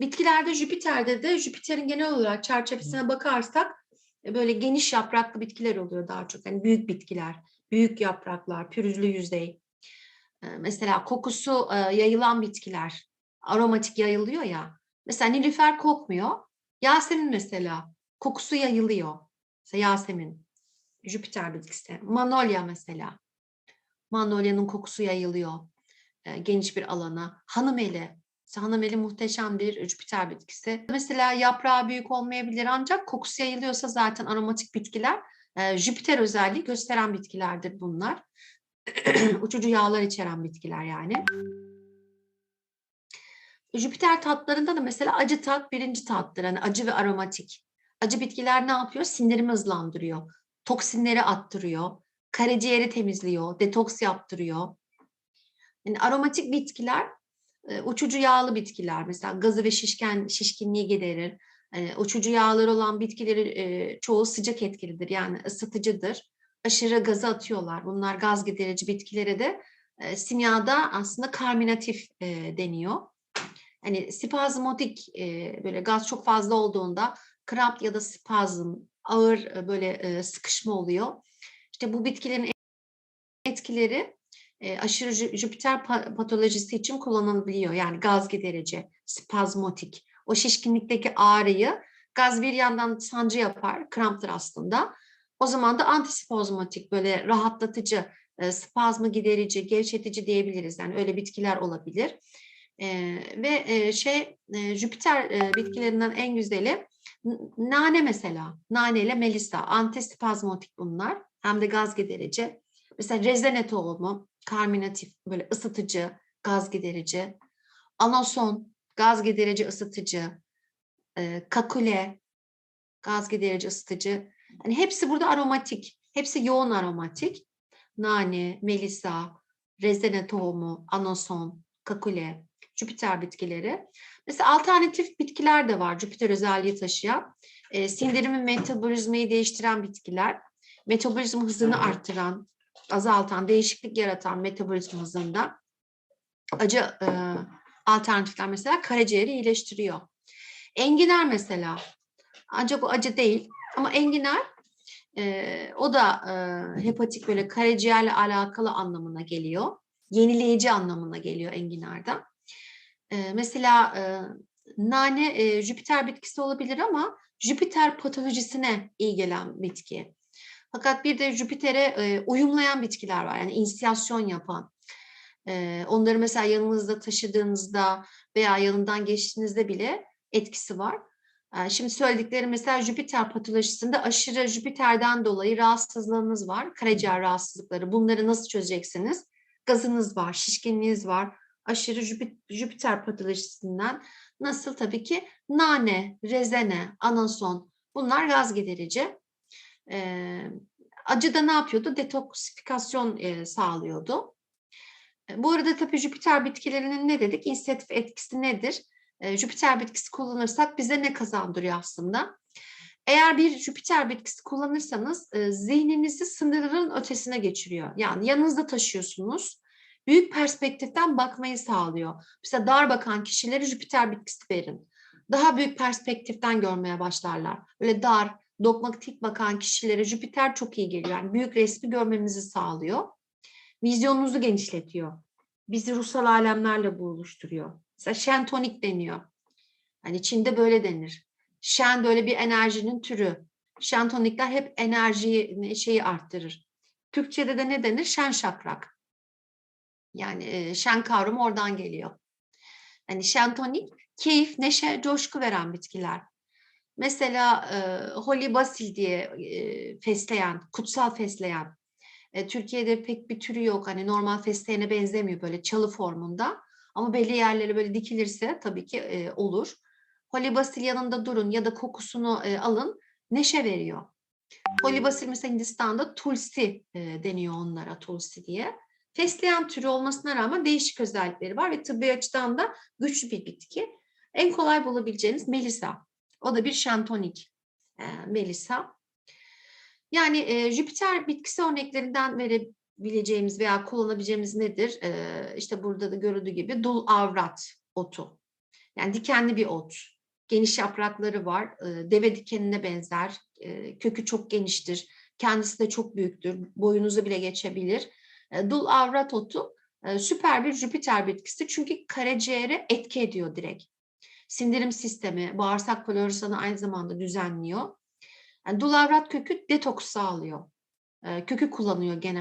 Bitkilerde Jüpiter'de de Jüpiter'in genel olarak çerçevesine bakarsak e, böyle geniş yapraklı bitkiler oluyor daha çok. Yani büyük bitkiler, büyük yapraklar, pürüzlü yüzey. E, Mesela kokusu e, yayılan bitkiler, aromatik yayılıyor ya. Mesela Nilüfer kokmuyor. Yasemin mesela kokusu yayılıyor. Mesela Yasemin, Jüpiter bitkisi. Manolya mesela. Manolya'nın kokusu yayılıyor geniş bir alana. Hanımeli. Hanımeli muhteşem bir Jüpiter bitkisi. Mesela yaprağı büyük olmayabilir ancak kokusu yayılıyorsa zaten aromatik bitkiler e, Jüpiter özelliği gösteren bitkilerdir bunlar. Uçucu yağlar içeren bitkiler yani. Jüpiter tatlarında da mesela acı tat birinci tattır. Hani acı ve aromatik. Acı bitkiler ne yapıyor? Sindirimi hızlandırıyor. Toksinleri attırıyor. Karaciğeri temizliyor. Detoks yaptırıyor. Yani aromatik bitkiler uçucu yağlı bitkiler. Mesela gazı ve şişken şişkinliği giderir. Uçucu yağları olan bitkileri çoğu sıcak etkilidir. Yani ısıtıcıdır. Aşırı gazı atıyorlar. Bunlar gaz giderici bitkilere de e, simyada aslında karminatif deniyor hani spazmotik böyle gaz çok fazla olduğunda kramp ya da spazm ağır böyle sıkışma oluyor. İşte bu bitkilerin etkileri e, aşırı Jü- Jüpiter pa- patolojisi için kullanılabiliyor. Yani gaz giderici, spazmotik. O şişkinlikteki ağrıyı gaz bir yandan sancı yapar, kramptır aslında. O zaman da antispazmotik böyle rahatlatıcı, e, spazmı giderici, gevşetici diyebiliriz. Yani öyle bitkiler olabilir. Ee, ve e, şey e, Jüpiter e, bitkilerinden en güzeli nane mesela. Nane ile melisa. Antispazmotik bunlar. Hem de gaz giderici. Mesela rezene tohumu, karminatif, böyle ısıtıcı, gaz giderici. Anason, gaz giderici, ısıtıcı. E, kakule, gaz giderici, ısıtıcı. Hani hepsi burada aromatik. Hepsi yoğun aromatik. Nane, melisa, rezene tohumu, anason, kakule, Jüpiter bitkileri. Mesela alternatif bitkiler de var Jüpiter özelliği taşıyan. E, sindirimi, metabolizmayı değiştiren bitkiler. Metabolizma hızını arttıran, azaltan, değişiklik yaratan metabolizma. Acı e, alternatifler mesela karaciğeri iyileştiriyor. Enginar mesela. Ancak bu acı değil ama enginar e, o da e, hepatik böyle karaciğerle alakalı anlamına geliyor. Yenileyici anlamına geliyor enginarda. Ee, mesela e, nane e, Jüpiter bitkisi olabilir ama Jüpiter patolojisine iyi gelen bitki. Fakat bir de Jüpiter'e e, uyumlayan bitkiler var. Yani inisiyasyon yapan. E, onları mesela yanınızda taşıdığınızda veya yanından geçtiğinizde bile etkisi var. E, şimdi söylediklerim mesela Jüpiter patolojisinde aşırı Jüpiter'den dolayı rahatsızlığınız var. Karaciğer rahatsızlıkları. Bunları nasıl çözeceksiniz? Gazınız var, şişkinliğiniz var, aşırı Jüpit- Jüpiter patolojisinden nasıl tabii ki nane, rezene, anason bunlar gaz giderici. Ee, acı da ne yapıyordu? Detoksifikasyon e, sağlıyordu. E, Bu arada tabii Jüpiter bitkilerinin ne dedik? İnisiyatif etkisi nedir? E, Jüpiter bitkisi kullanırsak bize ne kazandırıyor aslında? Eğer bir Jüpiter bitkisi kullanırsanız e, zihninizi sınırların ötesine geçiriyor. Yani yanınızda taşıyorsunuz büyük perspektiften bakmayı sağlıyor. Mesela dar bakan kişilere Jüpiter bitkisi verin. Daha büyük perspektiften görmeye başlarlar. Böyle dar, dogmatik bakan kişilere Jüpiter çok iyi geliyor. Yani büyük resmi görmemizi sağlıyor. Vizyonunuzu genişletiyor. Bizi ruhsal alemlerle buluşturuyor. Mesela şentonik deniyor. Hani Çin'de böyle denir. Şen böyle bir enerjinin türü. Şentonikler hep enerjiyi şeyi arttırır. Türkçe'de de ne denir? Şen şakrak. Yani e, şen kavramı oradan geliyor. Hani şentonik, keyif, neşe, coşku veren bitkiler. Mesela e, Holy Basil diye e, fesleğen, kutsal fesleğen. E, Türkiye'de pek bir türü yok. Hani normal fesleğene benzemiyor böyle çalı formunda. Ama belli yerlere böyle dikilirse tabii ki e, olur. Holy Basil yanında durun ya da kokusunu e, alın. Neşe veriyor. Holy Basil mesela Hindistan'da tulsi e, deniyor onlara tulsi diye. Fesleğen türü olmasına rağmen değişik özellikleri var ve tıbbi açıdan da güçlü bir bitki. En kolay bulabileceğiniz Melisa. O da bir şantonik e, Melisa. Yani e, Jüpiter bitkisi örneklerinden verebileceğimiz veya kullanabileceğimiz nedir? E, işte burada da görüldüğü gibi dul avrat otu. Yani dikenli bir ot. Geniş yaprakları var. e, Deve dikenine benzer. e, Kökü çok geniştir. Kendisi de çok büyüktür. Boyunuzu bile geçebilir. E, Dul avrat otu e, süper bir Jüpiter bitkisi. Çünkü karaciğere etki ediyor direkt. Sindirim sistemi, bağırsak florasanı aynı zamanda düzenliyor. Yani dul kökü detoks sağlıyor. E, Kökü kullanıyor genel.